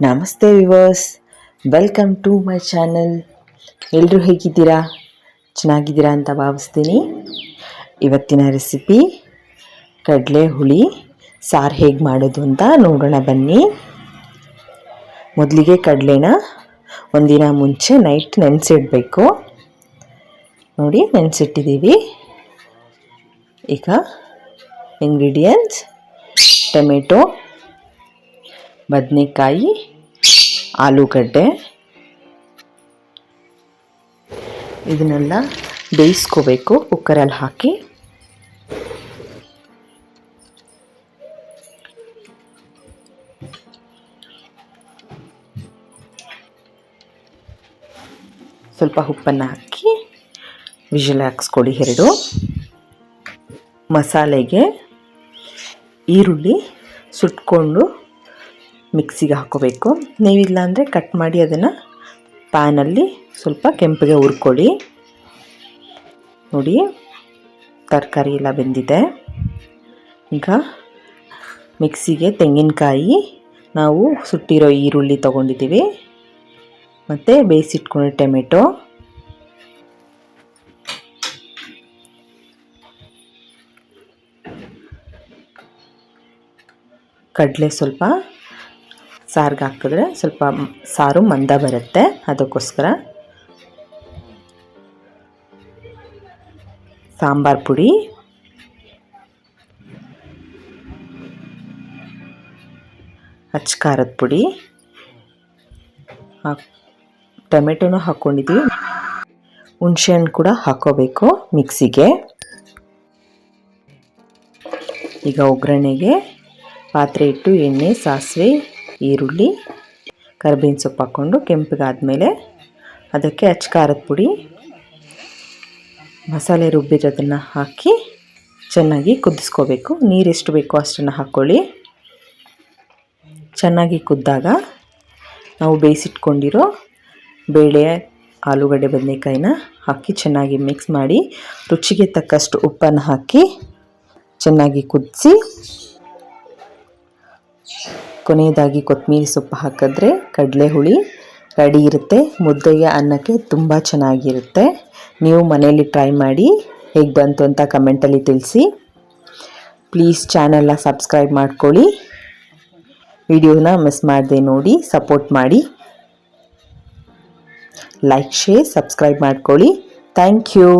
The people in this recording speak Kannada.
ನಮಸ್ತೆ viewers welcome to my channel ಎಲ್ಲರೂ ಹೇಗಿದ್ದೀರಾ? ಚೆನ್ನಾಗಿದ್ದೀರಾ ಅಂತ ಭಾವಿಸ್ತೀನಿ. ಇವತ್ತಿನ ರೆಸಿಪಿ ಕಡಲೆ ಹುಳಿ, ಸಾರು ಹೇಗೆ ಮಾಡೋದು ಅಂತ ನೋಡೋಣ ಬನ್ನಿ. ಮೊದಲಿಗೆ ಕಡಲೆನ ಒಂದಿನ ಮುಂಚೆ ನೈಟ್ ನೆನೆಸಿಡಬೇಕು. ನೋಡಿ, ನೆನೆಸಿಟ್ಟಿದ್ದೀವಿ. ಈಗ ಇಂಗ್ರೀಡಿಯೆಂಟ್ಸ್ ಟೊಮೆಟೊ ಬದನೆಕಾಯಿ, ಆಲೂಗಡ್ಡೆ. ಇದನ್ನೆಲ್ಲ ಬೇಯಿಸ್ಕೋಬೇಕು, ಕುಕ್ಕರಲ್ಲಿ ಹಾಕಿ. ಸ್ವಲ್ಪ ಉಪ್ಪನ್ನು ಹಾಕಿ, ವಿಷಲ್ ಹಾಕ್ಸ್ಕೊಳ್ಳಿ ಎರಡು. ಮಸಾಲೆಗೆ ಈರುಳ್ಳಿ ಸುಟ್ಕೊಂಡು ಮಿಕ್ಸಿಗೆ ಹಾಕೋಬೇಕು ನೀವಿಲ್ಲ ಅಂದರೆ ಕಟ್ ಮಾಡಿ ಅದನ್ನು ಪ್ಯಾನಲ್ಲಿ ಸ್ವಲ್ಪ ಕೆಂಪಿಗೆ ಹುರ್ಕೊಳ್ಳಿ. ನೋಡಿ, ತರಕಾರಿ ಎಲ್ಲ ಬೆಂದಿದೆ. ಈಗ ಮಿಕ್ಸಿಗೆ ತೆಂಗಿನಕಾಯಿ, ನಾವು ಸುಟ್ಟಿರೋ ಈರುಳ್ಳಿ ತೊಗೊಂಡಿದ್ದೀವಿ. ಮತ್ತು ಬೇಯಿಸಿಟ್ಕೊಂಡು ಟೊಮೆಟೊ. ಕಡಲೆ ಸ್ವಲ್ಪ ಸಾರಿಗೆ ಹಾಕಿದ್ರೆ ಸ್ವಲ್ಪ ಸಾರು ಮಂದ ಬರುತ್ತೆ ಅದಕ್ಕೋಸ್ಕರ. ಸಾಂಬಾರು ಪುಡಿ. ಖಾರದ ಪುಡಿ. ಟೊಮೆಟೊನೂ ಹಾಕ್ಕೊಂಡಿದ್ದೀವಿ ಹುಣಸೆಹಣ್ಣು ಕೂಡ ಹಾಕೋಬೇಕು ಮಿಕ್ಸಿಗೆ. ಈಗ ಒಗ್ಗರಣೆಗೆ ಪಾತ್ರೆ ಇಟ್ಟು ಎಣ್ಣೆ, ಸಾಸಿವೆ ಈರುಳ್ಳಿ, ಕರಿಬೇವಿನ ಸೊಪ್ಪು ಹಾಕ್ಕೊಂಡು ಕೆಂಪಗಾದಮೇಲೆ ಅದಕ್ಕೆ ಅಚ್ಚ ಖಾರದ ಪುಡಿ, ಮಸಾಲೆ ರುಬ್ಬಿರೋದನ್ನು ಹಾಕಿ ಚೆನ್ನಾಗಿ ಕುದಿಸ್ಕೋಬೇಕು. ನೀರು ಎಷ್ಟು ಬೇಕೋ ಅಷ್ಟನ್ನು ಹಾಕ್ಕೊಳ್ಳಿ ಚೆನ್ನಾಗಿ ಕುದ್ದಾಗ ನಾವು ಬೇಯಿಸಿಟ್ಕೊಂಡಿರೋ ಬೇಳೆ, ಆಲೂಗಡ್ಡೆ, ಬದನೆಕಾಯಿನ ಹಾಕಿ ಚೆನ್ನಾಗಿ ಮಿಕ್ಸ್ ಮಾಡಿ ರುಚಿಗೆ ತಕ್ಕಷ್ಟು ಉಪ್ಪನ್ನು ಹಾಕಿ ಚೆನ್ನಾಗಿ ಕುದಿಸಿ ಕೊನೆಯದಾಗಿ ಕೊತ್ತಂಬರಿ ಸೊಪ್ಪು ಹಾಕಿದ್ರೆ ಕಡಲೆ ಹುಳಿ ರೆಡಿ ಇರುತ್ತೆ. ಮುದ್ದೆಗೆ ಅನ್ನಕ್ಕೆ ತುಂಬ ಚೆನ್ನಾಗಿರುತ್ತೆ. ನೀವು ಮನೆಯಲ್ಲಿ ಟ್ರೈ ಮಾಡಿ ಹೇಗೆ ಬಂತು ಅಂತ ಕಮೆಂಟಲ್ಲಿ ತಿಳಿಸಿ. ಪ್ಲೀಸ್ ಚಾನಲ್ನ ಸಬ್ಸ್ಕ್ರೈಬ್ ಮಾಡ್ಕೊಳ್ಳಿ. ವಿಡಿಯೋನ ಮಿಸ್ ಮಾಡದೆ ನೋಡಿ ಸಪೋರ್ಟ್ ಮಾಡಿ. ಲೈಕ್ ಶೇರ್ ಸಬ್ಸ್ಕ್ರೈಬ್ ಮಾಡ್ಕೊಳ್ಳಿ. Thank you